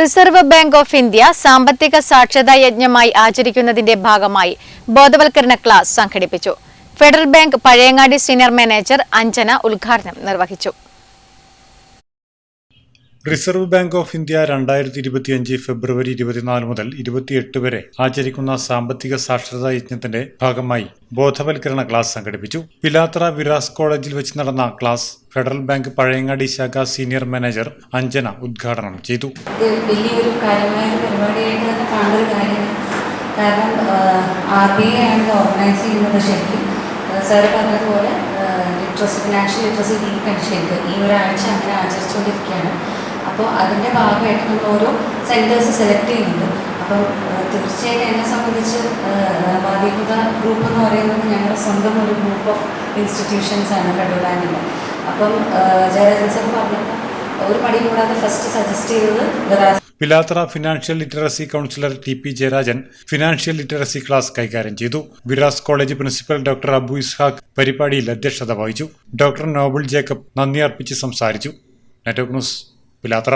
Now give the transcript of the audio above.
Reserve bank of India സാമ്പത്തിക സാക്ഷരതാ യജ്ഞമായി ആചരിക്കുന്നതിന്റെ ഭാഗമായി ബോധവൽക്കരണ ക്ലാസ് സംഘടിപ്പിച്ചു. Federal Bank Pazhayangadi senior manager Anjana ഉദ്ഘാടനം നിർവഹിച്ചു. റിസർവ് ബാങ്ക് ഓഫ് ഇന്ത്യ രണ്ടായിരത്തി ഇരുപത്തിയഞ്ച് ഫെബ്രുവരി ഇരുപത്തിനാല് മുതൽ ഇരുപത്തിയെട്ട് വരെ ആചരിക്കുന്ന സാമ്പത്തിക സാക്ഷരതാ യജ്ഞത്തിന്റെ ഭാഗമായി ബോധവൽക്കരണ ക്ലാസ് സംഘടിപ്പിച്ചു. പിലാത്ര വിരാസ് കോളേജിൽ വെച്ച് നടന്ന ക്ലാസ് ഫെഡറൽ ബാങ്ക് പഴയങ്ങാടി ശാഖ സീനിയർ മാനേജർ അഞ്ജന ഉദ്ഘാടനം ചെയ്തു. വലിയൊരു കാരണം ആണ് ഓർഗനൈസ് ചെയ്യുന്നത് ശരിക്കും. പറഞ്ഞതുപോലെ ലിറ്ററസി ഫിനാൻഷ്യൽ ലിറ്ററസി വീക്കാണ് ശരിക്കും ഈ ഒരാഴ്ച അങ്ങനെ ആചരിച്ചുകൊണ്ടിരിക്കുകയാണ്. അപ്പോൾ അതിന്റെ ഭാഗമായിട്ട് നമ്മൾ ഓരോ സെന്റേഴ്സ് സെലക്ട് ചെയ്യുന്നുണ്ട്. അപ്പം തീർച്ചയായിട്ടും എന്നെ സംബന്ധിച്ച് ബാധികത ഗ്രൂപ്പ് എന്ന് പറയുന്നത് ഞങ്ങളുടെ സ്വന്തം ഒരു ഗ്രൂപ്പ് ഓഫ് ഇൻസ്റ്റിറ്റ്യൂഷൻസ് ആണ് ഫെഡറൽ ബാങ്കിന്റെ അപ്പം ജയരാജൻ സാർ പറഞ്ഞപ്പോൾ ഒരു പടി കൂടാതെ ഫസ്റ്റ് സജസ്റ്റ് ചെയ്തത് Viras Pilathara financial literacy counsellor T P Jayarajan financial literacy class കൈകാര്യം ചെയ്തു. Viras college principal doctor Abu Ishaq പരിപാടിയിൽ അധ്യക്ഷത വഹിച്ചു. ഡോക്ടർ നോബിൾ ജേക്കബ് നന്ദി അർപ്പിച്ച് സംസാരിച്ചു. നെറ്റ്വർക്ക് ന്യൂസ് പിലാത്ര